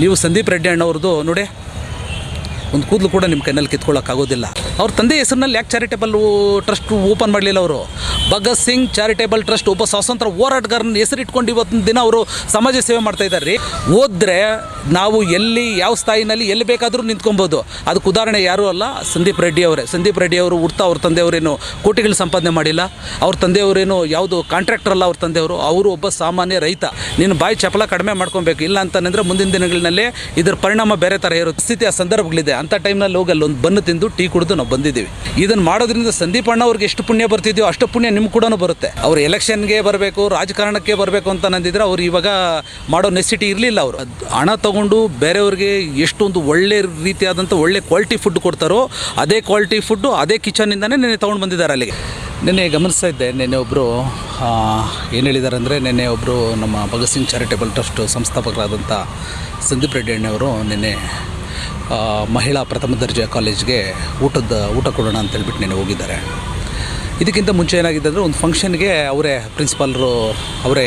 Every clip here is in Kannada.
ನೀವು ಸಂದೀಪ್ ರೆಡ್ಡಿ ಅಣ್ಣವ್ರದ್ದು ನೋಡಿ. ಒಂದು ಕೂದಲು ಕೂಡ ನಿಮ್ಮ ಕೈನಲ್ಲಿ ಕಿತ್ಕೊಳ್ಳೋಕ್ಕಾಗೋದಿಲ್ಲ. ಅವ್ರ ತಂದೆ ಹೆಸರಿನಲ್ಲಿ ಯಾಕೆ ಚಾರಿಟೇಬಲ್ ಟ್ರಸ್ಟ್ ಓಪನ್ ಮಾಡಲಿಲ್ಲ ಅವರು? ಭಗತ್ ಸಿಂಗ್ ಚಾರಿಟೇಬಲ್ ಟ್ರಸ್ಟ್ ಒಬ್ಬ ಸ್ವಾತಂತ್ರ್ಯ ಹೋರಾಟಗಾರನ ಹೆಸರಿಟ್ಕೊಂಡು ಇವತ್ತಿನ ದಿನ ಅವರು ಸಮಾಜ ಸೇವೆ ಮಾಡ್ತಾ ಇದ್ದಾರೆ. ರೀ ಓದಿದ್ರೆ ನಾವು ಎಲ್ಲಿ, ಯಾವ ಸ್ಥಾಯಿನಲ್ಲಿ, ಎಲ್ಲಿ ಬೇಕಾದರೂ ನಿಂತ್ಕೊಬೋದು. ಅದಕ್ಕೆ ಉದಾಹರಣೆ ಯಾರೂ ಅಲ್ಲ, ಸಂದೀಪ್ ರೆಡ್ಡಿ ಅವರೇ. ಸಂದೀಪ್ ರೆಡ್ಡಿ ಅವರು ಹುಡ್ತಾ ಅವ್ರ ತಂದೆಯವರೇನು ಕೋಟಿಗಳು ಸಂಪಾದನೆ ಮಾಡಿಲ್ಲ. ಅವ್ರ ತಂದೆಯವರೇನು ಯಾವುದು ಕಾಂಟ್ರಾಕ್ಟರ್ ಅಲ್ಲ ಅವ್ರ ತಂದೆಯವರು. ಅವರು ಒಬ್ಬ ಸಾಮಾನ್ಯ ರೈತ. ನೀನು ಬಾಯಿ ಚಪಲ ಕಡಿಮೆ ಮಾಡ್ಕೊಬೇಕು. ಇಲ್ಲ ಅಂತಂದರೆ ಮುಂದಿನ ದಿನಗಳಲ್ಲಿ ಇದರ ಪರಿಣಾಮ ಬೇರೆ ಥರ ಇರುತ್ತೆ. ಸ್ಥಿತಿ ಆ ಸಂದರ್ಭಗಳಿದೆ. ಅಂಥ ಟೈಮ್ನಲ್ಲಿ ಹೋಗಿ ಅಲ್ಲೊಂದು ಬನ್ನು ತಿಂದು ಟೀ ಕುಡಿದು ನಾವು ಬಂದಿದ್ದೀವಿ. ಇದನ್ನು ಮಾಡೋದ್ರಿಂದ ಸಂದೀಪ್ ಅಣ್ಣ ಅವ್ರಿಗೆ ಎಷ್ಟು ಪುಣ್ಯ ಬರ್ತಿದ್ಯೋ ಅಷ್ಟು ಪುಣ್ಯ ನಿಮ್ಗೆ ಕೂಡ ಬರುತ್ತೆ. ಅವ್ರು ಎಲೆಕ್ಷನ್ಗೆ ಬರಬೇಕು, ರಾಜಕಾರಣಕ್ಕೆ ಬರಬೇಕು ಅಂತ ನಂದಿದ್ರೆ ಅವ್ರು ಇವಾಗ ಮಾಡೋ ನೆಸಿಟಿ ಇರಲಿಲ್ಲ ಅವರು. ಹಣ ತೊಗೊಂಡು ಬೇರೆಯವ್ರಿಗೆ ಎಷ್ಟೊಂದು ಒಳ್ಳೆ ರೀತಿಯಾದಂಥ ಒಳ್ಳೆ ಕ್ವಾಲಿಟಿ ಫುಡ್ ಕೊಡ್ತಾರೋ ಅದೇ ಕ್ವಾಲಿಟಿ ಫುಡ್ಡು ಅದೇ ಕಿಚನಿಂದನೇ ನೆನೆ ತೊಗೊಂಡು ಬಂದಿದ್ದಾರೆ ಅಲ್ಲಿಗೆ. ನಿನ್ನೆ ಗಮನಿಸ್ತಾ ಇದ್ದೆ, ನಿನ್ನೆ ಒಬ್ಬರು ಏನು ಹೇಳಿದ್ದಾರೆ ಅಂದರೆ ನಿನ್ನೆ ಒಬ್ಬರು ನಮ್ಮ ಭಗತ್ ಸಿಂಗ್ ಚಾರಿಟೇಬಲ್ ಟ್ರಸ್ಟ್ ಸಂಸ್ಥಾಪಕರಾದಂಥ ಸಂದೀಪ್ ರೆಡ್ಡಿ ಅಣ್ಣವರು ನಿನ್ನೆ ಮಹಿಳಾ ಪ್ರಥಮ ದರ್ಜೆ ಕಾಲೇಜ್ಗೆ ಊಟದ ಊಟ ಕೊಡೋಣ ಅಂತ ಹೇಳ್ಬಿಟ್ಟು ನೆನೆ ಹೋಗಿದ್ದಾರೆ. ಇದಕ್ಕಿಂತ ಮುಂಚೆ ಏನಾಗಿದೆ ಅಂದರೆ ಒಂದು ಫಂಕ್ಷನ್ಗೆ ಅವರೇ ಪ್ರಿನ್ಸಿಪಾಲ್ರು ಅವರೇ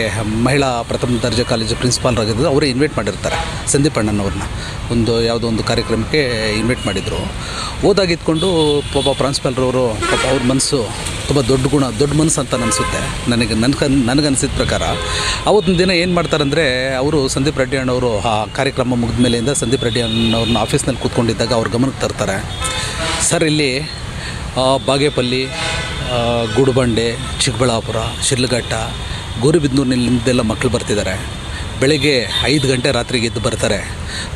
ಮಹಿಳಾ ಪ್ರಥಮ ದರ್ಜೆ ಕಾಲೇಜು ಪ್ರಿನ್ಸಿಪಾಲ್ರಾಗಿದ್ದು ಅವರೇ ಇನ್ವೈಟ್ ಮಾಡಿರ್ತಾರೆ, ಸಂದೀಪ್ ಅಣ್ಣನವ್ರನ್ನ ಒಂದು ಯಾವುದೋ ಒಂದು ಕಾರ್ಯಕ್ರಮಕ್ಕೆ ಇನ್ವೈಟ್ ಮಾಡಿದರು. ಓದಾಗಿದ್ಕೊಂಡು ಪಾಪ ಪ್ರಾನ್ಸಿಪಾಲ್ರವರು ಪಾಪ ಅವ್ರ ಮನಸ್ಸು ತುಂಬ ದೊಡ್ಡ ಗುಣ, ದೊಡ್ಡ ಮನಸ್ಸು ಅಂತ ಅನಿಸುತ್ತೆ. ನನಗೆ ನನಗೆ ನನಗನ್ಸಿದ ಪ್ರಕಾರ. ಅವತ್ತಿನ ದಿನ ಏನು ಮಾಡ್ತಾರಂದರೆ, ಅವರು ಸಂದೀಪ್ ರೆಡ್ಡಿ ಅಣ್ಣವರು ಆ ಕಾರ್ಯಕ್ರಮ ಮುಗಿದ ಮೇಲೆಯಿಂದ ಸಂದೀಪ್ ರೆಡ್ಡಿ ಅಣ್ಣವ್ರನ್ನ ಆಫೀಸ್ನಲ್ಲಿ ಕೂತ್ಕೊಂಡಿದ್ದಾಗ ಅವ್ರ ಗಮನಕ್ಕೆ ತರ್ತಾರೆ. ಸರ್, ಇಲ್ಲಿ ಬಾಗೇಪಲ್ಲಿ ಗುಡುಬಂಡೆ, ಚಿಕ್ಕಬಳ್ಳಾಪುರ ಶಿರ್ಲಘಟ್ಟ ಗೌರಿಬಿದನೂರಿನಿಂದೆಲ್ಲ ಮಕ್ಕಳು ಬರ್ತಿದ್ದಾರೆ. ಬೆಳಗ್ಗೆ ಐದು ಗಂಟೆ ರಾತ್ರಿಗೆ ಎದ್ದು ಬರ್ತಾರೆ.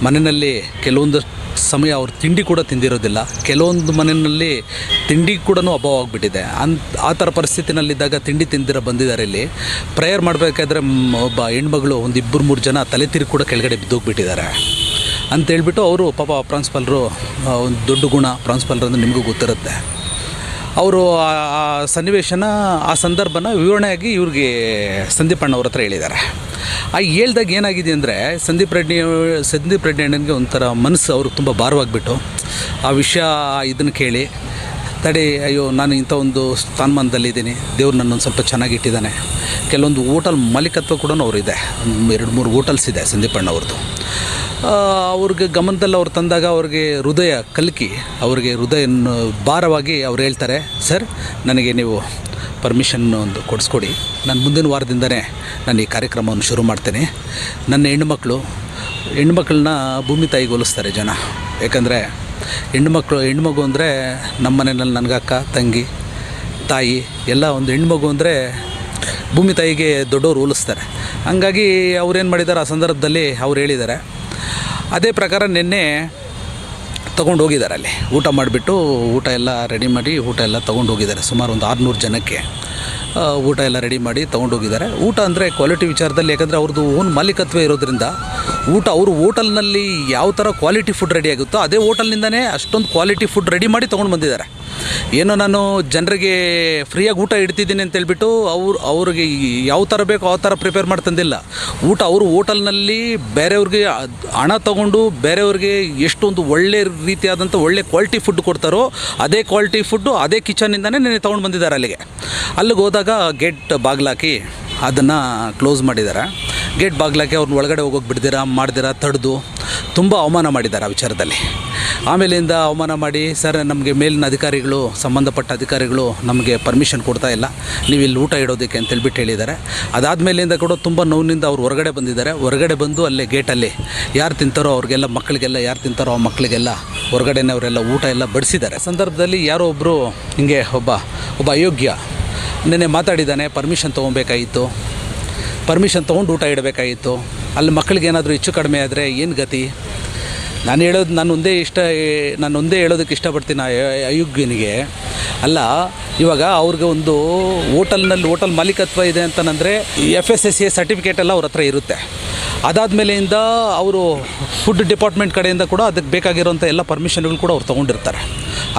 ಮನೆಯಲ್ಲಿ ಕೆಲವೊಂದು ಸಮಯ ಅವ್ರು ತಿಂಡಿ ಕೂಡ ತಿಂದಿರೋದಿಲ್ಲ. ಕೆಲವೊಂದು ಮನೆಯಲ್ಲಿ ತಿಂಡಿ ಕೂಡ ಅಭಾವ ಆಗಿಬಿಟ್ಟಿದೆ. ಅನ್ ಆ ಥರ ಪರಿಸ್ಥಿತಿನಲ್ಲಿದ್ದಾಗ ತಿಂಡಿ ತಿಂದಿರೋ ಬಂದಿದ್ದಾರೆ ಇಲ್ಲಿ. ಪ್ರೇಯರ್ ಮಾಡಬೇಕಾದ್ರೆ ಒಬ್ಬ ಹೆಣ್ಮಗಳು ಒಂದು ಇಬ್ಬರು ಮೂರು ಜನ ತಲೆ ತಿರುಗಿ ಕೂಡ ಕೆಳಗಡೆ ಬಿದ್ದೋಗ್ಬಿಟ್ಟಿದ್ದಾರೆ. ಅಂತೇಳ್ಬಿಟ್ಟು ಅವರು ಪಾಪ ಪ್ರಾನ್ಸಿಪಾಲ್ರು ಒಂದು ದೊಡ್ಡ ಗುಣ ಪ್ರಾನ್ಸಿಪಾಲ್ರು ಅಂದರೆ ನಿಮಗೂ ಗೊತ್ತಿರುತ್ತೆ. ಅವರು ಆ ಸನ್ನಿವೇಶನ ಆ ಸಂದರ್ಭನ ವಿವರಣೆಯಾಗಿ ಇವ್ರಿಗೆ ಸಂದೀಪ್ ಅಣ್ಣವ್ರ ಹತ್ರ ಹೇಳಿದ್ದಾರೆ. ಆ ಹೇಳ್ದಾಗ ಏನಾಗಿದೆ ಅಂದರೆ ಸಂದೀಪ್ ರೆಡ್ಡಿ ಸಂದೀಪ್ ರೆಡ್ಡಿ ಅಣ್ಣನಿಗೆ ಒಂಥರ ಮನಸ್ಸು ಅವ್ರಿಗೆ ತುಂಬ ಭಾರವಾಗಿಬಿಟ್ಟು ಆ ವಿಷಯ ಇದನ್ನು ಕೇಳಿ ತಡಿ ಅಯ್ಯೋ ನಾನು ಇಂಥ ಒಂದು ಸ್ಥಾನಮಾನದಲ್ಲಿದ್ದೀನಿ ದೇವ್ರು ನನ್ನೊಂದು ಸ್ವಲ್ಪ ಚೆನ್ನಾಗಿ ಇಟ್ಟಿದ್ದಾನೆ. ಕೆಲವೊಂದು ಹೋಟಲ್ ಮಾಲೀಕತ್ವ ಕೂಡ ಅವರಿದೆ. ಎರಡು ಮೂರು ಹೋಟಲ್ಸ್ ಇದೆ ಸಂದೀಪ್ ಅಣ್ಣವ್ರದ್ದು. ಆ, ಅವ್ರಿಗೆ ಗಮನದಲ್ಲಿ ಅವ್ರು ತಂದಾಗ ಅವ್ರಿಗೆ ಹೃದಯ ಕಲ್ಕಿ, ಅವ್ರಿಗೆ ಹೃದಯ ಭಾರವಾಗಿ ಅವ್ರು ಹೇಳ್ತಾರೆ, ಸರ್, ನನಗೆ ನೀವು ಪರ್ಮಿಷನ್ ಒಂದು ಕೊಡಿಸ್ಕೊಡಿ. ನಾನು ಮುಂದಿನ ವಾರದಿಂದನೇ ನಾನು ಈ ಕಾರ್ಯಕ್ರಮವನ್ನು ಶುರು ಮಾಡ್ತೇನೆ. ನನ್ನ ಹೆಣ್ಣುಮಕ್ಕಳು ಹೆಣ್ಮಕ್ಳನ್ನ ಭೂಮಿ ತಾಯಿಗೆ ಹೋಲಿಸ್ತಾರೆ ಜನ. ಯಾಕಂದರೆ ಹೆಣ್ಮಕ್ಳು, ಹೆಣ್ಮಗು ಅಂದರೆ ನಮ್ಮ ಮನೆಯಲ್ಲಿ ನನಗಕ್ಕ ತಂಗಿ, ತಾಯಿ, ಎಲ್ಲ ಒಂದು ಹೆಣ್ಮಗು ಅಂದರೆ ಭೂಮಿ ತಾಯಿಗೆ ದೊಡ್ಡವರು ಹೋಲಿಸ್ತಾರೆ. ಹಂಗಾಗಿ ಅವ್ರೇನು ಮಾಡಿದ್ದಾರೆ ಆ ಸಂದರ್ಭದಲ್ಲಿ ಅವ್ರು ಹೇಳಿದ್ದಾರೆ. ಅದೇ ಪ್ರಕಾರ ನಿನ್ನೆ ತೊಗೊಂಡು ಹೋಗಿದ್ದಾರೆ ಅಲ್ಲಿ. ಊಟ ಮಾಡಿಬಿಟ್ಟು ಊಟ ಎಲ್ಲ ರೆಡಿ ಮಾಡಿ ಊಟ ಎಲ್ಲ ತೊಗೊಂಡು ಹೋಗಿದ್ದಾರೆ. ಸುಮಾರು ಒಂದು ಆರುನೂರು ಜನಕ್ಕೆ ಊಟ ಎಲ್ಲ ರೆಡಿ ಮಾಡಿ ತೊಗೊಂಡು ಹೋಗಿದ್ದಾರೆ. ಊಟ ಅಂದರೆ ಕ್ವಾಲಿಟಿ ವಿಚಾರದಲ್ಲಿ ಯಾಕಂದರೆ ಅವ್ರದ್ದು ಓನ್ ಮಾಲೀಕತ್ವ ಇರೋದ್ರಿಂದ ಊಟ, ಅವರು ಹೋಟೆಲ್ನಲ್ಲಿ ಯಾವ ಥರ ಕ್ವಾಲಿಟಿ ಫುಡ್ ರೆಡಿ ಆಗುತ್ತೋ ಅದೇ ಹೋಟೆಲ್ನಿಂದನೇ ಅಷ್ಟೊಂದು ಕ್ವಾಲಿಟಿ ಫುಡ್ ರೆಡಿ ಮಾಡಿ ತೊಗೊಂಡು ಬಂದಿದ್ದಾರೆ. ಏನೋ ನಾನು ಜನರಿಗೆ ಫ್ರೀಯಾಗಿ ಊಟ ಇಡ್ತಿದ್ದೀನಿ ಅಂತ ಹೇಳ್ಬಿಟ್ಟು ಅವ್ರು, ಅವ್ರಿಗೆ ಯಾವ ಥರ ಬೇಕೋ ಆ ಥರ ಪ್ರಿಪೇರ್ ಮಾಡಿ ತಂದಿಲ್ಲ. ಊಟ ಅವರು ಹೋಟೆಲ್ನಲ್ಲಿ ಬೇರೆಯವ್ರಿಗೆ ಹಣ ತಗೊಂಡು ಬೇರೆಯವ್ರಿಗೆ ಎಷ್ಟೊಂದು ಒಳ್ಳೆ ರೀತಿಯಾದಂಥ ಒಳ್ಳೆ ಕ್ವಾಲಿಟಿ ಫುಡ್ ಕೊಡ್ತಾರೋ ಅದೇ ಕ್ವಾಲಿಟಿ ಫುಡ್ಡು ಅದೇ ಕಿಚನಿಂದನೇ ನೆನೆ ತೊಗೊಂಡು ಬಂದಿದ್ದಾರೆ ಅಲ್ಲಿಗೆ. ಅಲ್ಲಿಗೆ ಹೋದಾಗ ಗೇಟ್ ಬಾಗಿಲಾಕಿ ಅದನ್ನು ಕ್ಲೋಸ್ ಮಾಡಿದ್ದಾರೆ ಗೇಟ್ ಬಾಗ್ಲಾಕೆ ಅವ್ರನ್ನ ಒಳಗಡೆ ಹೋಗೋಕೆ ಬಿಡ್ದಿರ ಮಾಡ್ದಿರ ತಡೆದು ತುಂಬ ಅವಮಾನ ಮಾಡಿದ್ದಾರೆ ಆ ವಿಚಾರದಲ್ಲಿ. ಆಮೇಲಿಂದ ಅವಮಾನ ಮಾಡಿ, ಸರ್, ನಮಗೆ ಮೇಲಿನ ಅಧಿಕಾರಿಗಳು, ಸಂಬಂಧಪಟ್ಟ ಅಧಿಕಾರಿಗಳು ನಮಗೆ ಪರ್ಮಿಷನ್ ಕೊಡ್ತಾ ಇಲ್ಲ. ನೀವು ಇಲ್ಲಿ ಊಟ ಇಡೋದಕ್ಕೆ ಅಂತ ಹೇಳ್ಬಿಟ್ಟು ಹೇಳಿದ್ದಾರೆ ಅದಾದಮೇಲಿಂದ ಕೂಡ ತುಂಬ ನೋವಿನಿಂದ ಅವ್ರು ಹೊರಗಡೆ ಬಂದಿದ್ದಾರೆ. ಹೊರಗಡೆ ಬಂದು ಅಲ್ಲೇ ಗೇಟಲ್ಲಿ ಯಾರು ತಿಂತಾರೋ ಅವ್ರಿಗೆಲ್ಲ ಮಕ್ಕಳಿಗೆಲ್ಲ ಯಾರು ತಿಂತಾರೋ ಆ ಮಕ್ಕಳಿಗೆಲ್ಲ ಹೊರಗಡೆನೇ ಅವರೆಲ್ಲ ಊಟ ಎಲ್ಲ ಬಡಿಸಿದ್ದಾರೆ. ಸಂದರ್ಭದಲ್ಲಿ ಯಾರೋ ಒಬ್ಬರು ಹಿಂಗೆ ಒಬ್ಬ ಒಬ್ಬ ಅಯೋಗ್ಯ ನೆನ್ನೆ ಮಾತಾಡಿದ್ದಾನೆ ಪರ್ಮಿಷನ್ ತೊಗೊಬೇಕಾಗಿತ್ತು ಪರ್ಮಿಷನ್ ತೊಗೊಂಡು ಊಟ ಇಡಬೇಕಾಗಿತ್ತು. ಅಲ್ಲಿ ಮಕ್ಕಳಿಗೆ ಏನಾದರೂ ಹೆಚ್ಚು ಕಡಿಮೆ ಆದರೆ ಏನು ಗತಿ? ನಾನು ಹೇಳೋದು, ನಾನು ಒಂದೇ ಇಷ್ಟ, ನಾನು ಒಂದೇ ಹೇಳೋದಕ್ಕೆ ಇಷ್ಟಪಡ್ತೀನಿ ಅಯೋಗ್ಯನಿಗೆ. ಅಲ್ಲ, ಇವಾಗ ಅವ್ರಿಗೆ ಒಂದು ಹೋಟೆಲ್ನಲ್ಲಿ ಹೋಟೆಲ್ ಮಾಲೀಕತ್ವ ಇದೆ ಅಂತಂದರೆ F S S A certificate ಎಲ್ಲ ಅವ್ರ ಹತ್ರ ಇರುತ್ತೆ. ಅದಾದಮೇಲೆಯಿಂದ ಅವರು ಫುಡ್ ಡಿಪಾರ್ಟ್ಮೆಂಟ್ ಕಡೆಯಿಂದ ಕೂಡ ಅದಕ್ಕೆ ಬೇಕಾಗಿರೋಂಥ ಎಲ್ಲ ಪರ್ಮಿಷನ್ಗಳು ಕೂಡ ಅವ್ರು ತೊಗೊಂಡಿರ್ತಾರೆ.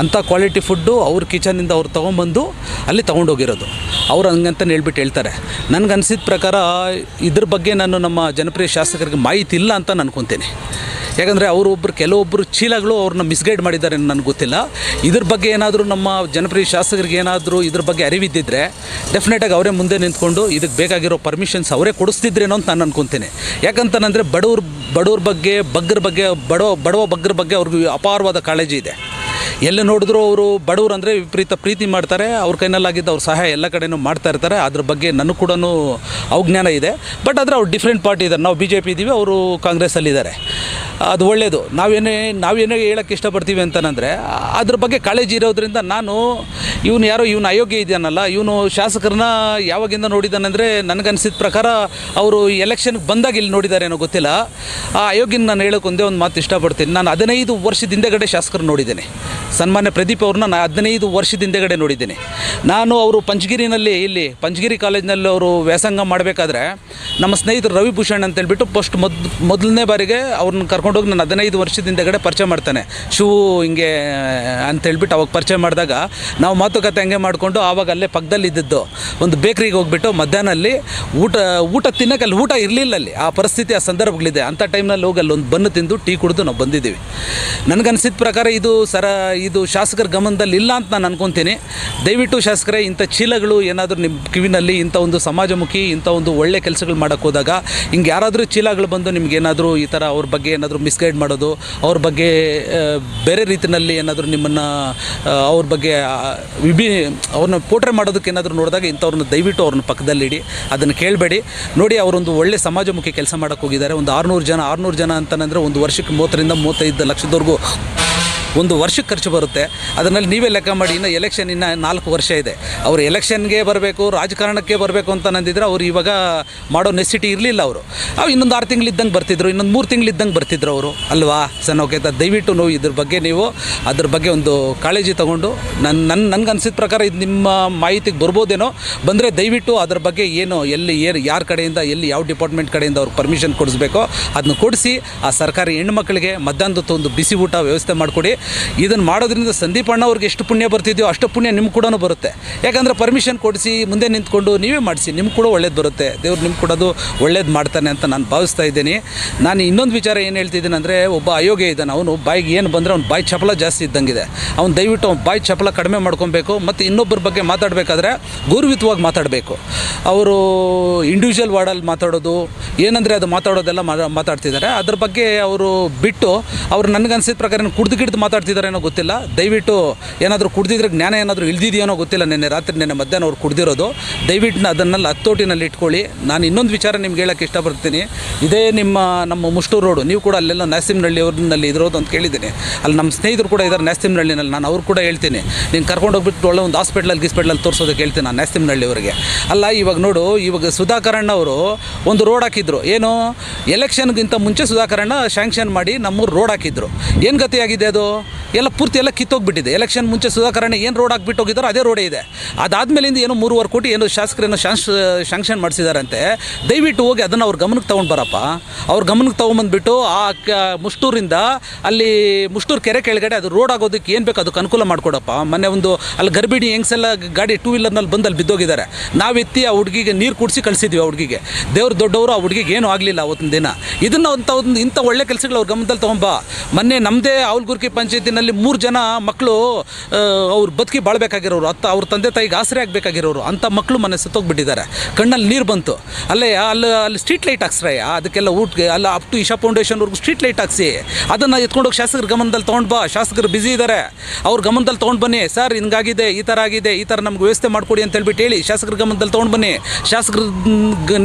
ಅಂಥ ಕ್ವಾಲಿಟಿ ಫುಡ್ಡು ಅವ್ರ ಕಿಚನಿಂದ ಅವ್ರು ತೊಗೊಂಬಂದು ಅಲ್ಲಿ ತೊಗೊಂಡೋಗಿರೋದು. ಅವ್ರು ಹಂಗಂತ ಹೇಳ್ಬಿಟ್ಟು ಹೇಳ್ತಾರೆ. ನನಗೆ ಅನಿಸಿದ ಪ್ರಕಾರ ಇದ್ರ ಬಗ್ಗೆ ನಾನು ನಮ್ಮ ಜನಪ್ರಿಯ ಶಾಸಕರಿಗೆ ಮಾಹಿತಿ ಇಲ್ಲ ಅಂತ ನಾನು ಅನ್ಕೊತೀನಿ ಯಾಕಂದರೆ ಅವರೊಬ್ಬರು ಕೆಲವೊಬ್ಬರು ಚೀಲಗಳು ಅವ್ರನ್ನ ಮಿಸ್ಗೈಡ್ ಮಾಡಿದ್ದಾರೆ ನನಗೆ ಗೊತ್ತಿಲ್ಲ. ಇದ್ರ ಬಗ್ಗೆ ಏನಾದರೂ ನಮ್ಮ ಜನಪ್ರಿಯ ಶಾಸಕರಿಗೆ ಏನಾದರೂ ಇದ್ರ ಬಗ್ಗೆ ಅರಿವಿದ್ದಿದ್ರೆ ಡೆಫಿನೆಟಾಗಿ ಅವರೇ ಮುಂದೆ ನಿಂತ್ಕೊಂಡು ಇದಕ್ಕೆ ಬೇಕಾಗಿರೋ ಪರ್ಮಿಷನ್ಸ್ ಅವರೇ ಕೊಡಿಸ್ತಿದ್ರೇನೋ ಅಂತ ನಾನು ಅನ್ಕೊತೀನಿ. ಯಾಕಂತಂದರೆ ಬಡವ್ರ ಬಡವ್ರ ಬಗ್ಗೆ, ಬಗ್ಗರ ಬಗ್ಗೆ, ಬಡವ ಬಡವ ಬಗ್ಗರ ಬಗ್ಗೆ ಅವ್ರಿಗೆ ಅಪಾರವಾದ ಕಾಳಜಿ ಇದೆ. ಎಲ್ಲಿ ನೋಡಿದ್ರು ಅವರು ಬಡವರು ಅಂದರೆ ವಿಪರೀತ ಪ್ರೀತಿ ಮಾಡ್ತಾರೆ. ಅವ್ರ ಕೈನಲ್ಲಾಗಿದ್ದು ಅವ್ರ ಸಹಾಯ ಎಲ್ಲ ಕಡೆನೂ ಮಾಡ್ತಾ ಇರ್ತಾರೆ. ಅದ್ರ ಬಗ್ಗೆ ನನಗೂ ಕೂಡ ಅವಜ್ಞಾನ ಇದೆ. ಬಟ್ ಆದರೆ ಅವ್ರು ಡಿಫ್ರೆಂಟ್ ಪಾರ್ಟಿ ಇದ್ದಾರೆ. ನಾವು ಬಿ ಜೆ ಪಿ ಇದ್ದೀವಿ ಅವರು ಕಾಂಗ್ರೆಸ್ಸಲ್ಲಿದ್ದಾರೆ. ಅದು ಒಳ್ಳೆಯದು ನಾವೇನೇ ನಾವೇನೇ ಹೇಳೋಕ್ಕೆ ಇಷ್ಟಪಡ್ತೀವಿ ಅಂತಂದರೆ, ಅದ್ರ ಬಗ್ಗೆ ಕಾಳಜಿ ಇರೋದ್ರಿಂದ ನಾನು ಇವನು ಯಾರೋ, ಇವನು ಅಯೋಗ್ಯ ಇದೆಯನ್ನಲ್ಲ ಇವನು ಶಾಸಕರನ್ನ ಯಾವಾಗಿಂದ ನೋಡಿದ್ದಾನೆಂದರೆ ನನಗನ್ಸಿದ ಪ್ರಕಾರ ಅವರು ಎಲೆಕ್ಷನ್ಗೆ ಬಂದಾಗ ಇಲ್ಲಿ ನೋಡಿದಾರೇನೋ ಗೊತ್ತಿಲ್ಲ. ಆ ಅಯೋಗ್ಯನ ನಾನು ಹೇಳೋಕೆ ಒಂದೇ ಒಂದು ಮಾತು ಇಷ್ಟಪಡ್ತೀನಿ. ನಾನು ಹದಿನೈದು ವರ್ಷದ ಹಿಂದೆಗಡೆ ಶಾಸಕರು ನೋಡಿದ್ದೇನೆ. ಸನ್ಮಾನ್ಯ ಪ್ರದೀಪ್ ಅವ್ರನ್ನ ನಾನು ಹದಿನೈದು ವರ್ಷದ ಹಿಂದೆಗಡೆ ನೋಡಿದ್ದೀನಿ. ನಾನು ಅವರು ಪಂಚಗಿರಿನಲ್ಲಿ ಇಲ್ಲಿ ಪಂಚಗಿರಿ ಕಾಲೇಜಿನಲ್ಲಿ ಅವರು ವ್ಯಾಸಂಗ ಮಾಡಬೇಕಾದ್ರೆ ನಮ್ಮ ಸ್ನೇಹಿತರು ರವಿಭೂಷಣ್ ಅಂತ ಹೇಳ್ಬಿಟ್ಟು ಫಸ್ಟ್ ಮೊದ್, ಮೊದಲನೇ ಬಾರಿಗೆ ಅವ್ರನ್ನ ಕರ್ಕೊಂಡೋಗಿ ನಾನು ಹದಿನೈದು ವರ್ಷದ ಹಿಂದೆಗಡೆ ಪರಿಚಯ ಮಾಡ್ತಾನೆ. ಶೂ ಹಿಂಗೆ ಅಂತ ಹೇಳ್ಬಿಟ್ಟು ಅವಾಗ ಪರಿಚಯ ಮಾಡಿದಾಗ ನಾವು ಮಾತುಕತೆ ಹಂಗೆ ಮಾಡಿಕೊಂಡು ಆವಾಗ ಅಲ್ಲೇ ಪಕ್ಕದಲ್ಲಿ ಇದ್ದಿದ್ದು ಒಂದು ಬೇಕ್ರಿಗೆ ಹೋಗ್ಬಿಟ್ಟು ಮಧ್ಯಾಹ್ನಲ್ಲಿ ಊಟ ಊಟ ತಿನ್ನೋಕೆ ಅಲ್ಲಿ ಊಟ ಇರಲಿಲ್ಲ ಅಲ್ಲಿ. ಆ ಪರಿಸ್ಥಿತಿ, ಆ ಸಂದರ್ಭಗಳಿದೆ. ಅಂಥ ಟೈಮ್ನಲ್ಲಿ ಹೋಗಿ ಅಲ್ಲಿ ಒಂದು ಬನ್ನು ತಿಂದು ಟೀ ಕುಡಿದು ನಾವು ಬಂದಿದ್ದೀವಿ. ನನಗನ್ಸಿದ ಪ್ರಕಾರ ಇದು ಸರ ಇದು ಶಾಸಕರ ಗಮನದಲ್ಲಿ ಇಲ್ಲ ಅಂತ ನಾನು ಅನ್ಕೊತೀನಿ. ದಯವಿಟ್ಟು ಶಾಸಕರೇ, ಇಂಥ ಚೀಲಗಳು ಏನಾದರೂ ನಿಮ್ಮ ಕಿವಿನಲ್ಲಿ ಇಂಥ ಒಂದು ಸಮಾಜಮುಖಿ, ಇಂಥ ಒಂದು ಒಳ್ಳೆ ಕೆಲಸಗಳು ಮಾಡೋಕ್ಕೆ ಹೋದಾಗ ಹಿಂಗೆ ಯಾರಾದರೂ ಚೀಲಗಳು ಬಂದು ನಿಮ್ಗೆ ಏನಾದರೂ ಈ ಥರ ಅವ್ರ ಬಗ್ಗೆ ಏನಾದರೂ ಮಿಸ್ಗೈಡ್ ಮಾಡೋದು, ಅವ್ರ ಬಗ್ಗೆ ಬೇರೆ ರೀತಿಯಲ್ಲಿ ಏನಾದರೂ ನಿಮ್ಮನ್ನು ಅವ್ರ ಬಗ್ಗೆ ವಿಭಿ, ಅವ್ರನ್ನ ಪೋಟ್ರೆ ಮಾಡೋದಕ್ಕೆ ಏನಾದರೂ ನೋಡಿದಾಗ ಇಂಥವ್ರನ್ನ ದಯವಿಟ್ಟು ಅವ್ರನ್ನ ಪಕ್ಕದಲ್ಲಿಡಿ ಅದನ್ನು ಕೇಳಬೇಡಿ. ನೋಡಿ ಅವರೊಂದು ಒಳ್ಳೆ ಸಮಾಜಮುಖಿ ಕೆಲಸ ಮಾಡೋಕ್ಕೆ ಹೋಗಿದ್ದಾರೆ. ಒಂದು ಆರುನೂರು ಜನ ಆರುನೂರು ಜನ ಅಂತಂದರೆ ಒಂದು ವರ್ಷಕ್ಕೆ ಮೂವತ್ತರಿಂದ ಮೂವತ್ತೈದು ಲಕ್ಷದವರೆಗೂ ಒಂದು ವರ್ಷಕ್ಕೆ ಖರ್ಚು ಬರುತ್ತೆ. ಅದರಲ್ಲಿ ನೀವೇ ಲೆಕ್ಕ ಮಾಡಿ ಇನ್ನು ಎಲೆಕ್ಷನ್ ಇನ್ನು ನಾಲ್ಕು ವರ್ಷ ಇದೆ. ಅವರು ಎಲೆಕ್ಷನ್ಗೆ ಬರಬೇಕು, ರಾಜಕಾರಣಕ್ಕೆ ಬರಬೇಕು ಅಂತ ನಂದಿದ್ರೆ ಅವರು ಇವಾಗ ಮಾಡೋ ನೆಸಿಟಿ ಇರಲಿಲ್ಲ ಅವರು. ಅವು ಇನ್ನೊಂದು ಆರು ತಿಂಗಳಿದ್ದಂಗೆ ಬರ್ತಿದ್ರು, ಇನ್ನೊಂದು ಮೂರು ತಿಂಗಳಿದ್ದಂಗೆ ಬರ್ತಿದ್ರು ಅವರು. ಅಲ್ವಾ? ಸನ್ ಓಕೆ ದಯವಿಟ್ಟು ನೋವು ಇದ್ರ ಬಗ್ಗೆ ನೀವು ಅದ್ರ ಬಗ್ಗೆ ಒಂದು ಕಾಳಜಿ ತಗೊಂಡು ನನ್ನ ನನ್ನ ನನಗೆ ಅನ್ಸಿದ ಪ್ರಕಾರ ಇದು ನಿಮ್ಮ ಮಾಹಿತಿಗೆ ಬರ್ಬೋದೇನೋ ಬಂದರೆ ದಯವಿಟ್ಟು ಅದ್ರ ಬಗ್ಗೆ ಏನು, ಎಲ್ಲಿ, ಏನು, ಯಾರ ಕಡೆಯಿಂದ, ಎಲ್ಲಿ ಯಾವ ಡಿಪಾರ್ಟ್ಮೆಂಟ್ ಕಡೆಯಿಂದ ಅವ್ರಿಗೆ ಪರ್ಮಿಷನ್ ಕೊಡಿಸ್ಬೇಕೋ ಅದನ್ನ ಕೊಡಿಸಿ, ಆ ಸರ್ಕಾರಿ ಹೆಣ್ಮಕ್ಳಿಗೆ ಮಧ್ಯಾಹ್ನದ ಒಂದು ಬಿಸಿ ಊಟ ವ್ಯವಸ್ಥೆ ಮಾಡಿಕೊಡಿ. ಇದನ್ನು ಮಾಡೋದ್ರಿಂದ ಸಂದೀಪ್ ಅಣ್ಣ ಅವ್ರಿಗೆ ಎಷ್ಟು ಪುಣ್ಯ ಬರ್ತಿದೆಯೋ ಅಷ್ಟು ಪುಣ್ಯ ನಿಮ್ಗೆ ಕೂಡ ಬರುತ್ತೆ. ಯಾಕಂದರೆ ಪರ್ಮಿಷನ್ ಕೊಡಿಸಿ ಮುಂದೆ ನಿಂತ್ಕೊಂಡು ನೀವೇ ಮಾಡಿಸಿ ನಿಮ್ಗೆ ಕೂಡ ಒಳ್ಳೇದು ಬರುತ್ತೆ. ದೇವ್ರು ನಿಮ್ಗೆ ಕೊಡೋದು ಒಳ್ಳೇದು ಮಾಡ್ತಾನೆ ಅಂತ ನಾನು ಭಾವಿಸ್ತಾ ಇದ್ದೀನಿ. ನಾನು ಇನ್ನೊಂದು ವಿಚಾರ ಏನು ಹೇಳ್ತಿದ್ದೀನಿ ಅಂದರೆ, ಒಬ್ಬ ಅಯೋಗ್ಯ ಇದ್ದಾನೆ. ಅವನು ಬಾಯಿಗೆ ಏನು ಬಂದರೆ ಅವ್ನು ಬಾಯಿ ಚಪಲ ಜಾಸ್ತಿ ಇದ್ದಂಗಿದೆ. ಅವ್ನು ದಯವಿಟ್ಟು ಅವ್ನು ಬಾಯಿ ಚಪಲ ಕಡಿಮೆ ಮಾಡ್ಕೊಬೇಕು, ಮತ್ತು ಇನ್ನೊಬ್ಬರ ಬಗ್ಗೆ ಮಾತಾಡಬೇಕಾದ್ರೆ ಗೌರವಿತವಾಗಿ ಮಾತಾಡಬೇಕು. ಅವರು ಇಂಡಿವಿಜುವಲ್ ವಾರ್ಡಲ್ಲಿ ಮಾತಾಡೋದು, ಏನಂದರೆ ಅದು ಮಾತಾಡೋದೆಲ್ಲ ಮಾತಾಡ್ತಿದ್ದಾರೆ. ಅದ್ರ ಬಗ್ಗೆ ಅವರು ಬಿಟ್ಟು, ಅವ್ರು ನನಗನ್ಸಿದ ಪ್ರಕಾರ ಕುಡ್ದು ಗಿಡ್ದು ಮಾತಾಡ್ತಿದ್ದಾರೇನೋ ಗೊತ್ತಿಲ್ಲ. ದಯವಿಟ್ಟು ಏನಾದರೂ ಕುಡ್ದಿದ್ರೆ ಜ್ಞಾನ ಏನಾದರೂ ಇಳ್ದಿದೆಯೇನೋ ಗೊತ್ತಿಲ್ಲ. ನಿನ್ನೆ ರಾತ್ರಿ ನಿನ್ನೆ ಮಧ್ಯಾಹ್ನ ಅವ್ರು ಕುಡ್ದಿರೋದು. ದಯವಿಟ್ಟು ಅದನ್ನೆಲ್ಲ ಹತ್ತೋಟಿನಲ್ಲಿ ಇಟ್ಕೊಳ್ಳಿ. ನಾನು ಇನ್ನೊಂದು ವಿಚಾರ ನಿಮ್ಗೆ ಹೇಳೋಕ್ಕೆ ಇಷ್ಟಪಡ್ತೀನಿ. ಇದೇ ನಿಮ್ಮ, ನಮ್ಮ ಮುಷ್ಟೂರು ರೋಡು. ನೀವು ಕೂಡ ಅಲ್ಲೆಲ್ಲ ನ್ಯಾಸಿಮ್ನಳ್ಳಿ ಅವ್ರನ್ನಲ್ಲಿ ಇರೋದು ಅಂತ ಕೇಳಿದ್ದೀನಿ. ಅಲ್ಲಿ ನಮ್ಮ ಸ್ನೇಹಿತರು ಕೂಡ ಇದ್ದಾರೆ ನ್ಯಾಸಿಮ್ನಳ್ಳಿನಲ್ಲಿ ನಾನು ಅವ್ರು ಕೂಡ ಹೇಳ್ತೀನಿ. ನೀನು ಕರ್ಕೊಂಡು ಹೋಗ್ಬಿಟ್ಟು ಒಳ್ಳೆ ಒಂದು ಹಾಸ್ಪಿಟ್ಲಲ್ಲಿ ಗಿಸ್ಪಿಟ್ಲಲ್ಲಿ ತೋರಿಸೋದಕ್ಕೆ ಹೇಳ್ತೀನಿ ನಾನು ನ್ಯಾಸಿಮ್ನಳ್ಳಿ ಅವರಿಗೆ. ಅಲ್ಲ, ಇವಾಗ ನೋಡು, ಇವಾಗ ಸುಧಾಕರಣ್ಣ ಅವರು ಒಂದು ರೋಡ್ ಹಾಕಿದ್ರು. ಏನು? ಎಲೆಕ್ಷನ್ಗಿಂತ ಮುಂಚೆ ಸುಧಾಕರಣ್ಣ ಶಾಂಕ್ಷನ್ ಮಾಡಿ ನಮ್ಮೂರು ರೋಡ್ ಹಾಕಿದ್ರು. ಏನು ಗತಿಯಾಗಿದೆ ಅದು? ಎಲ್ಲ ಪೂರ್ತಿ ಎಲ್ಲ ಕಿತ್ತೋಗ್ಬಿಟ್ಟಿದೆ. ಎಲೆಕ್ಷನ್ ಮುಂಚೆ ಸುಧಾಕರಣೆ ಏನು ರೋಡ್ ಹಾಕ್ಬಿಟ್ಟು ಹೋಗಿದ್ದಾರೋ ಅದೇ ರೋಡೇ ಇದೆ. ಅದಾದಮೇಲಿಂದ ಏನೋ ಮೂರುವರೆ ಕೋಟಿ ಏನು ಶಾಸಕರೇನೋ ಶಾಂಕ್ಷ ಶಾಂಕ್ಷನ್ ಮಾಡಿಸಿದಾರಂತೆ. ದಯವಿಟ್ಟು ಹೋಗಿ ಅದನ್ನು ಅವ್ರ ಗಮನಕ್ಕೆ ತೊಗೊಂಡು ಬರಪ್ಪ. ಅವ್ರ ಗಮನಕ್ಕೆ ತೊಗೊಂಬಂದ್ಬಿಟ್ಟು ಆ ಕ ಮುಷ್ಟೂರಿಂದ ಅಲ್ಲಿ ಮುಷ್ಟೂರು ಕೆರೆ ಕೆಳಗಡೆ ಅದು ರೋಡ್ ಆಗೋದಕ್ಕೆ ಏನು ಬೇಕು ಅದಕ್ಕೆ ಅನುಕೂಲ ಮಾಡಿಕೊಡಪ್ಪ. ಮೊನ್ನೆ ಒಂದು ಅಲ್ಲಿ ಗರ್ಭಿಣಿ ಹೆಂಗ್ಸೆಲ್ಲ ಗಾಡಿ ಟೂ ವೀಲರ್ನಲ್ಲಿ ಬಂದು ಅಲ್ಲಿ ಬಿದ್ದೋಗಿದ್ದಾರೆ. ನಾವು ಎತ್ತಿ ಆ ಹುಡುಗಿಗೆ ನೀರು ಕುಡಿಸಿ ಕಳಿಸಿದ್ವಿ ಆ ಹುಡುಗಿಗೆ. ದೇವ್ರು ದೊಡ್ಡವರು ಆ ಹುಡುಗಿಗೆ ಏನೂ ಆಗಲಿಲ್ಲ ಅವತ್ತಿನ ದಿನ. ಇದನ್ನು ಅಂತ ಒಂದು ಇಂಥ ಒಳ್ಳೆ ಕೆಲಸಗಳು ಅವ್ರ ಗಮನದಲ್ಲಿ ತೊಗೊಂಬ ಮೊನ್ನೆ ನಮ್ಮದೇ ಅವಲ್ಗುರ್ಕಿ ಪಂಚಾಯತಿನಲ್ಲಿ ಮೂರು ಜನ ಮಕ್ಕಳು ಅವ್ರು ಬದುಕಿ ಬಾಳ್ಬೇಕಾಗಿರೋರು, ಅತ್ತ ಅವ್ರ ತಂದೆ ತಾಯಿಗೆ ಆಸರೆ ಆಗಬೇಕಾಗಿರೋರು ಅಂಥ ಮಕ್ಕಳು ಮನೆ ಸತ್ತೋಗ್ಬಿಟ್ಟಿದ್ದಾರೆ. ಕಣ್ಣಲ್ಲಿ ನೀರು ಬಂತು. ಅಲ್ಲೇ, ಅಲ್ಲಿ ಅಲ್ಲಿ ಸ್ಟ್ರೀಟ್ ಲೈಟ್ ಹಾಕ್ಸ್ರಯ್ಯ ಅದಕ್ಕೆಲ್ಲ ಊಟಕ್ಕೆ ಅಲ್ಲ ಅಪ್ ಟು ಇಶಾ ಫೌಂಡೇಶನ್ವರೆಗೂ ಸ್ಟ್ರೀಟ್ ಲೈಟ್ ಹಾಕ್ಸಿ, ಅದನ್ನು ಎತ್ಕೊಂಡೋಗಿ ಶಾಸಕರ ಗಮನದಲ್ಲಿ ತೊಗೊಂಡು ಬಾ, ಶಾಸಕರು ಬ್ಯುಸಿ ಇದ್ದಾರೆ ಅವ್ರ ಗಮನದಲ್ಲಿ ತೊಗೊಂಡು ಬನ್ನಿ, ಸರ್, ಹಿಂಗಾಗಿದೆ, ಈ ಥರ ಆಗಿದೆ, ಈ ಥರ ನಮ್ಗೆ ವ್ಯವಸ್ಥೆ ಮಾಡಿಕೊಡಿ ಅಂತ ಹೇಳ್ಬಿಟ್ಟು ಹೇಳಿ ಶಾಸಕರ ಗಮನದಲ್ಲಿ ತೊಗೊಂಡು ಬನ್ನಿ. ಶಾಸಕರ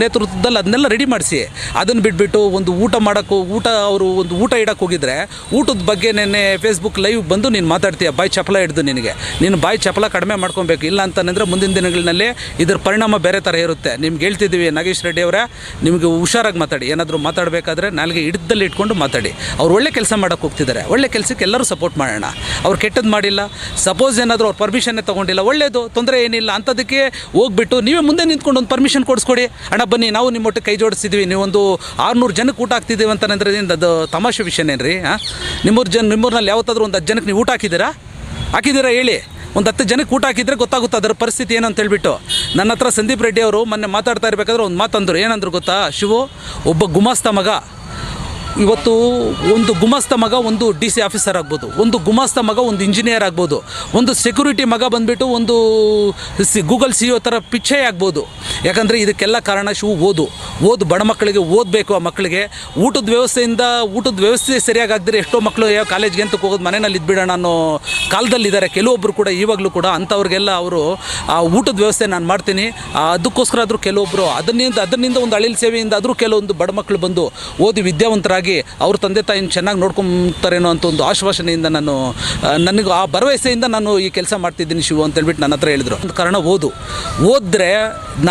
ನೇತೃತ್ವದಲ್ಲಿ ಅದನ್ನೆಲ್ಲ ರೆಡಿ ಮಾಡಿಸಿ. ಅದನ್ನು ಬಿಟ್ಬಿಟ್ಟು ಒಂದು ಊಟ ಮಾಡೋಕ್ಕೂ, ಊಟ, ಅವರು ಒಂದು ಊಟ ಇಡಕ್ಕೆ ಹೋಗಿದ್ರೆ, ಊಟದ ಬಗ್ಗೆ ನೆನ್ನೆ ಫೇಸ್ಬುಕ್ ಲೈವ್ ಬಂದು ನೀನು ಮಾತಾಡ್ತೀಯ, ಬಾಯಿ ಚಪಲ ಹಿಡ್ದು ನಿನಗೆ. ನೀನು ಬಾಯಿ ಚಪಲ ಕಡಿಮೆ ಮಾಡ್ಕೊಬೇಕು, ಇಲ್ಲ ಅಂತಂದರೆ ಮುಂದಿನ ದಿನಗಳಲ್ಲಿ ಇದ್ರ ಪರಿಣಾಮ ಬೇರೆ ಥರ ಇರುತ್ತೆ. ನಿಮ್ಗೆ ಹೇಳ್ತಿದ್ದೀವಿ ನಾಗೇಶ್ ರೆಡ್ಡಿ ಅವರೇ, ನಿಮಗೆ ಹುಷಾರಾಗಿ ಮಾತಾಡಿ. ಏನಾದರೂ ಮಾತಾಡಬೇಕಾದ್ರೆ ನಾಲ್ಗೆ ಹಿಡ್ದಲ್ಲಿ ಇಟ್ಕೊಂಡು ಮಾತಾಡಿ. ಅವ್ರು ಒಳ್ಳೆ ಕೆಲಸ ಮಾಡೋಕ್ಕೆ ಹೋಗ್ತಿದ್ದಾರೆ. ಒಳ್ಳೆ ಕೆಲಸಕ್ಕೆ ಎಲ್ಲರೂ ಸಪೋರ್ಟ್ ಮಾಡೋಣ. ಅವ್ರು ಕೆಟ್ಟದ್ದು ಮಾಡಿಲ್ಲ. ಸಪೋಸ್ ಏನಾದರೂ ಅವ್ರು ಪರ್ಮಿಷನ್ನೇ ತೊಗೊಂಡಿಲ್ಲ ಒಳ್ಳೆಯದು ತೊಂದರೆ ಏನಿಲ್ಲ ಅಂಥದಕ್ಕೆ ಹೋಗ್ಬಿಟ್ಟು ನೀವೇ ಮುಂದೆ ನಿಂತ್ಕೊಂಡು ಒಂದು ಪರ್ಮಿಷನ್ ಕೊಡಿಸ್ಕೊಡಿ. ಅಣ್ಣ, ಬನ್ನಿ, ನಾವು ನಿಮ್ಮ ಒಟ್ಟು ಕೈ ಜೋಡಿಸಿದ್ವಿ ನೀವೊಂದು ಆರುನೂರು ಜನಕ್ಕೆ ಊಟ ಹಾಕ್ತಿದ್ದೀವಿ ಅಂತಂದ್ರೆ ಅದು ತಮಾಷೆ ವಿಷಯನೇನು ರೀ ಹಾಂ ನಿಮ್ಮೂರು ಜನ, ನಿಮ್ಮೂರಿನಲ್ಲಿ ಯಾವತ್ತಾದ್ರೂ ಒಂದು ಹತ್ತು ಜನಕ್ಕೆ ನೀವು ಊಟ ಹಾಕಿದ್ದೀರಾ? ಹಾಕಿದ್ದೀರಾ ಹೇಳಿ. ಒಂದು ಹತ್ತು ಜನಕ್ಕೆ ಊಟ ಹಾಕಿದ್ರೆ ಗೊತ್ತಾಗುತ್ತೆ ಅದರ ಪರಿಸ್ಥಿತಿ ಏನು ಅಂತ ಹೇಳ್ಬಿಟ್ಟು. ನನ್ನ ಹತ್ರ ಸಂದೀಪ್ ರೆಡ್ಡಿ ಅವರು ಮೊನ್ನೆ ಮಾತಾಡ್ತಾ ಇರಬೇಕಾದ್ರೆ ಒಂದು ಮಾತಂದರು. ಏನಂದ್ರು ಗೊತ್ತಾ? ಶಿವು, ಒಬ್ಬ ಗುಮಾಸ್ತ ಮಗ. ಇವತ್ತು ಒಂದು ಗುಮಾಸ್ತ ಮಗ ಒಂದು ಡಿ ಸಿ ಆಫೀಸರ್ ಆಗ್ಬೋದು, ಒಂದು ಗುಮಾಸ್ತ ಮಗ ಒಂದು ಇಂಜಿನಿಯರ್ ಆಗ್ಬೋದು, ಒಂದು ಸೆಕ್ಯೂರಿಟಿ ಮಗ ಬಂದುಬಿಟ್ಟು ಒಂದು ಸಿ ಗೂಗಲ್ ಸಿ ಥರ ಪಿಚ್ಚೆ ಆಗ್ಬೋದು. ಯಾಕಂದರೆ ಇದಕ್ಕೆಲ್ಲ ಕಾರಣ ಶಿವು ಓದು ಓದು ಬಡ ಮಕ್ಕಳಿಗೆ ಓದಬೇಕು ಆ ಮಕ್ಕಳಿಗೆ. ಊಟದ ವ್ಯವಸ್ಥೆಯಿಂದ, ಊಟದ ವ್ಯವಸ್ಥೆ ಸರಿಯಾಗಿ ಆಗದಿದ್ರೆ ಎಷ್ಟೋ ಮಕ್ಕಳು ಯಾವ ಕಾಲೇಜ್ಗೆ ಅಂತ ಹೋಗೋದು ಮನೆಯಲ್ಲಿ ಇದ್ಬಿಡೋಣ ಅನ್ನೋ ಕಾಲದಲ್ಲಿದ್ದಾರೆ. ಕೆಲವೊಬ್ಬರು ಕೂಡ ಇವಾಗಲೂ ಕೂಡ ಅಂಥವ್ರಿಗೆಲ್ಲ ಅವರು, ಆ ಊಟದ ವ್ಯವಸ್ಥೆ ನಾನು ಮಾಡ್ತೀನಿ ಅದಕ್ಕೋಸ್ಕರ ಆದರೂ ಕೆಲವೊಬ್ಬರು ಅದನ್ನಿಂದ ಅದರಿಂದ ಒಂದು ಅಳಿಲ್ ಸೇವೆಯಿಂದ ಆದರೂ ಕೆಲವೊಂದು ಬಡ ಮಕ್ಕಳು ಬಂದು ಓದಿ ವಿದ್ಯಾವಂತರಾಗಿ ಅವ್ರ ತಂದೆ ತಾಯಿನ ಚೆನ್ನಾಗಿ ನೋಡ್ಕೊತಾರೇನೋ ಅಂತ ಒಂದು ಆಶ್ವಾಸನೆಯಿಂದ ನಾನು ನನಗೆ ಆ ಭರವಸೆಯಿಂದ ನಾನು ಈ ಕೆಲಸ ಮಾಡ್ತಿದ್ದೀನಿ ಶಿವು ಅಂತ ಹೇಳ್ಬಿಟ್ಟು ನನ್ನ ಹತ್ರ ಹೇಳಿದರು. ಒಂದು ಕಾರಣ ಓದು. ಓದ್ರೆ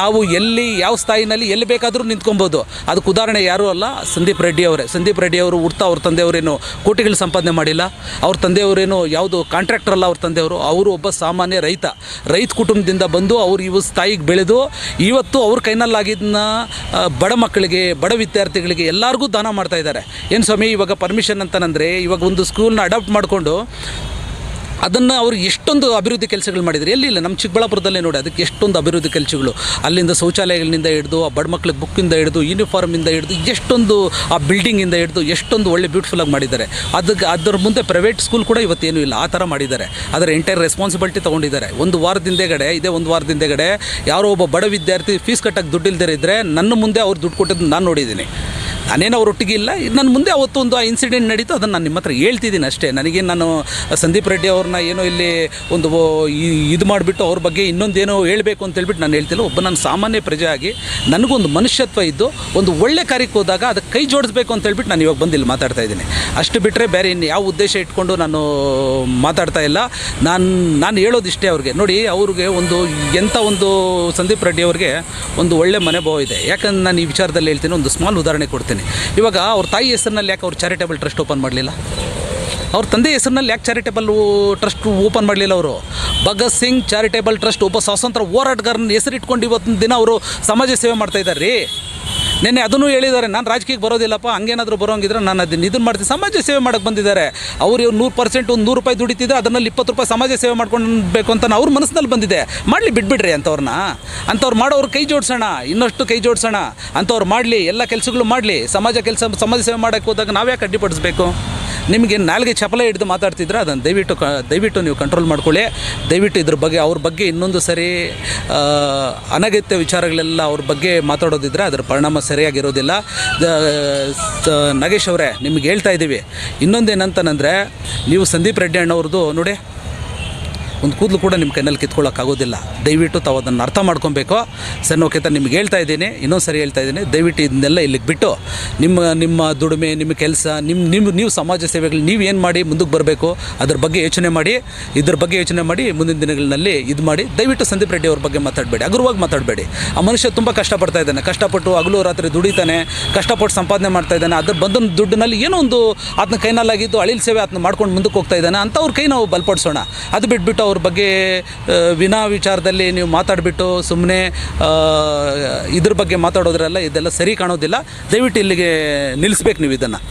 ನಾವು ಎಲ್ಲಿ, ಯಾವ ಸ್ಥಾಯಿನಲ್ಲಿ ಎಲ್ಲಿ ಬೇಕಾದರೂ ನಿಂತ್ಕೊಬೋದು. ಅದಕ್ಕೆ ಉದಾಹರಣೆ ಯಾರೂ ಅಲ್ಲ, ಸಂದೀಪ್ ರೆಡ್ಡಿ ಅವರೇ. ಸಂದೀಪ್ ರೆಡ್ಡಿ ಅವರು ಹುಡ್ತಾ ಅವ್ರ ತಂದೆಯವರೇನು ಕೋಟಿಗಳು ಸಂಪಾದನೆ ಮಾಡಿಲ್ಲ. ಅವ್ರ ತಂದೆಯವರೇನು ಯಾವುದು ಕಾಂಟ್ರಾಕ್ಟರ್ ಅಲ್ಲ ಅವ್ರ ತಂದೆಯವರು. ಅವರು ಒಬ್ಬ ಸಾಮಾನ್ಯ ರೈತ. ರೈತ ಕುಟುಂಬದಿಂದ ಬಂದು ಅವ್ರು ಇವು ಸ್ಥಾಯಿಗೆ ಬೆಳೆದು ಇವತ್ತು ಅವ್ರ ಕೈನಲ್ಲಾಗಿದ್ದನ್ನ ಬಡ ಮಕ್ಕಳಿಗೆ, ಬಡ ವಿದ್ಯಾರ್ಥಿಗಳಿಗೆ ಎಲ್ಲರಿಗೂ ದಾನ ಮಾಡ್ತಾ ಇದ್ದಾರೆ. ಏನು ಸ್ವಾಮಿ, ಇವಾಗ ಪರ್ಮಿಷನ್ ಅಂತಂದರೆ ಇವಾಗ ಒಂದು ಸ್ಕೂಲ್ನ ಅಡಾಪ್ಟ್ ಮಾಡಿಕೊಂಡು ಅದನ್ನು ಅವರು ಎಷ್ಟೊಂದು ಅಭಿವೃದ್ಧಿ ಕೆಲಸಗಳು ಮಾಡಿದ್ರು. ಎಲ್ಲಿ ಇಲ್ಲ ನಮ್ಮ ಚಿಕ್ಕಬಳ್ಳಾಪುರದಲ್ಲೇ ನೋಡಿ, ಅದಕ್ಕೆ ಎಷ್ಟೊಂದು ಅಭಿವೃದ್ಧಿ ಕೆಲಸಗಳು. ಅಲ್ಲಿಂದ ಶೌಚಾಲಯಗಳಿಂದ ಹಿಡಿದು, ಆ ಬಡ ಮಕ್ಕಳಿಗೆ ಬುಕ್ಕಿಂದ ಹಿಡಿದು ಯೂನಿಫಾರ್ಮಿಂದ ಹಿಡಿದು, ಎಷ್ಟೊಂದು ಆ ಬಿಲ್ಡಿಂಗಿಂದ ಹಿಡಿದು, ಎಷ್ಟೊಂದು ಒಳ್ಳೆ ಬ್ಯೂಟಿಫುಲ್ಲಾಗಿ ಮಾಡಿದ್ದಾರೆ. ಅದಕ್ಕೆ ಅದರ ಮುಂದೆ ಪ್ರೈವೇಟ್ ಸ್ಕೂಲ್ ಕೂಡ ಇವತ್ತೇನೂ ಇಲ್ಲ. ಆ ಥರ ಮಾಡಿದ್ದಾರೆ. ಅದರ ಎಂಟೈರ್ ರೆಸ್ಪಾನ್ಸಿಬಿಲಿಟಿ ತೊಗೊಂಡಿದ್ದಾರೆ. ಒಂದು ವಾರದಿಂದೆಗಡೆ ಇದೇ ಒಂದು ವಾರದಿಂದೆಗಡೆ ಯಾರೋ ಒಬ್ಬ ಬಡ ವಿದ್ಯಾರ್ಥಿ ಫೀಸ್ ಕಟ್ಟಕ್ಕೆ ದುಡ್ಡಿಲ್ದೇ ಇದ್ದರೆ ನನ್ನ ಮುಂದೆ ಅವ್ರು ದುಡ್ಡು ಕೊಟ್ಟಿದ್ದು ನಾನು ನೋಡಿದ್ದೀನಿ. ನಾನೇನು ಅವ್ರೊಟ್ಟಿಗೆ ಇಲ್ಲ. ನನ್ನ ಮುಂದೆ ಅವತ್ತು ಒಂದು ಆ ಇನ್ಸಿಡೆಂಟ್ ನಡೀತು, ಅದನ್ನು ನಾನು ನಿಮ್ಮ ಹತ್ರ ಹೇಳ್ತಿದ್ದೀನಿ ಅಷ್ಟೇ. ನನಗೆ ನಾನು ಸಂದೀಪ್ ರೆಡ್ಡಿ ಅವ್ರನ್ನ ಏನೋ ಇಲ್ಲಿ ಒಂದು ಇದು ಮಾಡಿಬಿಟ್ಟು ಅವ್ರ ಬಗ್ಗೆ ಇನ್ನೊಂದೇನೋ ಹೇಳಬೇಕು ಅಂತ ಹೇಳ್ಬಿಟ್ಟು ನಾನು ಹೇಳ್ತಿಲ್ಲ. ಒಬ್ಬ ನನ್ನ ಸಾಮಾನ್ಯ ಪ್ರಜೆ ಆಗಿ ನನಗೊಂದು ಮನುಷ್ಯತ್ವ ಇದ್ದು ಒಂದು ಒಳ್ಳೆ ಕಾರ್ಯಕ್ಕೆ ಹೋದಾಗ ಅದಕ್ಕೆ ಕೈ ಜೋಡಿಸ್ಬೇಕು ಅಂತ ಹೇಳ್ಬಿಟ್ಟು ನಾನು ಇವಾಗ ಬಂದು ಇಲ್ಲಿ ಮಾತಾಡ್ತಾ ಇದ್ದೀನಿ. ಅಷ್ಟು ಬಿಟ್ಟರೆ ಬೇರೆ ಇನ್ನು ಯಾವ ಉದ್ದೇಶ ಇಟ್ಕೊಂಡು ನಾನು ಮಾತಾಡ್ತಾ ಇಲ್ಲ. ನಾನು ನಾನು ಹೇಳೋದಿಷ್ಟೇ ಅವ್ರಿಗೆ. ನೋಡಿ, ಅವ್ರಿಗೆ ಒಂದು ಎಂಥ ಒಂದು ಸಂದೀಪ್ ರೆಡ್ಡಿ ಅವ್ರಿಗೆ ಒಂದು ಒಳ್ಳೆ ಮನೆಭಾವ ಇದೆ. ಯಾಕಂದ್ರೆ ನಾನು ಈ ವಿಚಾರದಲ್ಲಿ ಹೇಳ್ತೀನಿ, ಒಂದು ಸ್ಮಾಲ್ ಉದಾಹರಣೆ ಕೊಡ್ತೀನಿ. ಇವಾಗ ಅವ್ರ ತಾಯಿ ಹೆಸರಿನಲ್ಲಿ ಯಾಕೆ ಅವ್ರು ಚಾರಿಟೇಬಲ್ ಟ್ರಸ್ಟ್ ಓಪನ್ ಮಾಡಲಿಲ್ಲ? ಅವ್ರ ತಂದೆ ಹೆಸರಿನಲ್ಲಿ ಯಾಕೆ ಚಾರಿಟೇಬಲ್ ಟ್ರಸ್ಟ್ ಓಪನ್ ಮಾಡಲಿಲ್ಲ ಅವರು? ಭಗತ್ ಸಿಂಗ್ ಚಾರಿಟೇಬಲ್ ಟ್ರಸ್ಟ್ ಒಬ್ಬ ಸ್ವಾತಂತ್ರ್ಯ ಹೋರಾಟಗಾರನ ಹೆಸರಿಟ್ಕೊಂಡು ಇವತ್ತಿನ ದಿನ ಅವರು ಸಮಾಜ ಸೇವೆ ಮಾಡ್ತಾಯಿದ್ದಾರೆ ರೀ. ನಿನ್ನೆ ಅದನ್ನು ಹೇಳಿದ್ದಾರೆ, ನಾನು ರಾಜಕೀಯಕ್ಕೆ ಬರೋದಿಲ್ಲಪ್ಪ, ಹಂಗೇನಾದರೂ ಬರೋಂಗಿದ್ರೆ ನಾನು ಅದನ್ನು ಇದನ್ನು ಮಾಡ್ತೀನಿ ಸಮಾಜ ಸೇವೆ ಮಾಡಕ್ಕೆ ಬಂದಿದ್ದಾರೆ. ಅವ್ರು ಇವ್ರು ನೂರು ಪರ್ಸೆಂಟ್ ಒಂದು ನೂರು ರೂಪಾಯಿ ದುಡಿತಿದ್ರೆ ಅದರಲ್ಲಿ ಇಪ್ಪತ್ತು ರೂಪಾಯಿ ಸಮಾಜ ಸೇವೆ ಮಾಡ್ಕೊಳ್ಬೇಕು ಅಂತ ಅವ್ರ ಮನಸ್ಸಿನಲ್ಲಿ ಬಂದಿದೆ. ಮಾಡಲಿ, ಬಿಟ್ಬಿಡ್ರಿ ಅಂಥವ್ರನ್ನ ಅಂಥವ್ರು ಮಾಡೋರು ಕೈ ಜೋಡಿಸೋಣ, ಇನ್ನಷ್ಟು ಕೈ ಜೋಡಿಸೋಣ. ಅಂಥವ್ರು ಮಾಡಲಿ, ಎಲ್ಲ ಕೆಲಸಗಳು ಮಾಡಲಿ. ಸಮಾಜ ಕೆಲಸ, ಸಮಾಜ ಸೇವೆ ಮಾಡೋಕ್ಕೆ ಹೋದಾಗ ನಾವ್ಯಾಕೆ ಅಡ್ಡಿಪಡಿಸ್ಬೇಕು? ನಿಮಗೆ ನಾಲ್ಗೆ ಚಪಲ ಹಿಡಿದು ಮಾತಾಡ್ತಿದ್ರೆ ಅದನ್ನು ದಯವಿಟ್ಟು ಕ, ದಯವಿಟ್ಟು ನೀವು ಕಂಟ್ರೋಲ್ ಮಾಡ್ಕೊಳ್ಳಿ. ದಯವಿಟ್ಟು ಇದ್ರ ಬಗ್ಗೆ, ಅವ್ರ ಬಗ್ಗೆ ಇನ್ನೊಂದು ಸರಿ ಅನಗತ್ಯ ವಿಚಾರಗಳೆಲ್ಲ ಅವ್ರ ಬಗ್ಗೆ ಮಾತಾಡೋದಿದ್ರೆ ಅದರ ಪರಿಣಾಮ ಸರಿಯಾಗಿರೋದಿಲ್ಲ. ನಾಗೇಶ್ ಅವರೇ ನಿಮ್ಗೆ ಹೇಳ್ತಾ ಇದ್ದೀವಿ. ಇನ್ನೊಂದೇನಂತಂದರೆ ನೀವು ಸಂದೀಪ್ ರೆಡ್ಡಿ ಅಣ್ಣವ್ರದ್ದು ನೋಡಿ ಒಂದು ಕೂದಲು ಕೂಡ ನಿಮ್ಮ ಕೈನಲ್ಲಿ ಕಿತ್ಕೊಳ್ಳೋಕ್ಕಾಗೋದಿಲ್ಲ ದಯವಿಟ್ಟು ತಾವು ಅದನ್ನು ಅರ್ಥ ಮಾಡ್ಕೊಬೇಕು. ಸರ್, ಓಕೆ ತ ನಿಮ್ಗೆ ಹೇಳ್ತಾ ಇದ್ದೀನಿ. ಇನ್ನೊಂದು ಸರಿ ಹೇಳ್ತಾ ಇದ್ದೀನಿ. ದಯವಿಟ್ಟು ಇದನ್ನೆಲ್ಲ ಇಲ್ಲಿಗೆ ಬಿಟ್ಟು ನಿಮ್ಮ ನಿಮ್ಮ ದುಡಿಮೆ, ನಿಮ್ಮ ಕೆಲಸ, ನಿಮ್ಮ ನಿಮ್ಮ, ನೀವು ಸಮಾಜ ಸೇವೆಗಳು ನೀವು ಏನು ಮಾಡಿ ಮುಂದಕ್ಕೆ ಬರಬೇಕು, ಅದ್ರ ಬಗ್ಗೆ ಯೋಚನೆ ಮಾಡಿ, ಇದ್ರ ಬಗ್ಗೆ ಯೋಚನೆ ಮಾಡಿ ಮುಂದಿನ ದಿನಗಳಲ್ಲಿ ಇದು ಮಾಡಿ. ದಯವಿಟ್ಟು ಸಂದೀಪ್ ರೆಡ್ಡಿ ಅವ್ರ ಬಗ್ಗೆ ಮಾತಾಡಬೇಡಿ. ಅಗ್ರವಾಗಿ ಮಾತಾಡಬೇಡಿ. ಆ ಮನುಷ್ಯ ತುಂಬ ಕಷ್ಟಪಡ್ತಾ ಇದ್ದಾನೆ. ಕಷ್ಟಪಟ್ಟು ಹಗಲು ರಾತ್ರಿ ದುಡಿತಾನೆ, ಕಷ್ಟಪಟ್ಟು ಸಂಪಾದನೆ ಮಾಡ್ತಾ ಇದ್ದಾನೆ. ಅದ್ರ ಬಂದ ದುಡ್ಡಿನಲ್ಲಿ ಏನೋ ಒಂದು ಅದನ್ನ ಕೈನಲ್ಲಾಗಿದ್ದು ಅಳಿಲ್ ಸೇವೆ ಅದನ್ನ ಮಾಡ್ಕೊಂಡು ಮುಂದಕ್ಕೆ ಹೋಗ್ತಾ ಇದ್ದಾನೆ. ಅವ್ರ ಕೈ ನಾವು ಬಲಪಡಿಸೋಣ. ಅದು ಬಿಟ್ಬಿಟ್ಟು ಅವ್ರ ಬಗ್ಗೆ ವಿನಾ ವಿಚಾರದಲ್ಲಿ ನೀವು ಮಾತಾಡಿಬಿಟ್ಟು ಸುಮ್ಮನೆ ಇದ್ರ ಬಗ್ಗೆ ಮಾತಾಡೋದ್ರಲ್ಲ, ಇದೆಲ್ಲ ಸರಿ ಕಾಣೋದಿಲ್ಲ. ದಯವಿಟ್ಟು ಇಲ್ಲಿಗೆ ನಿಲ್ಲಿಸ್ಬೇಕು ನೀವು ಇದನ್ನು.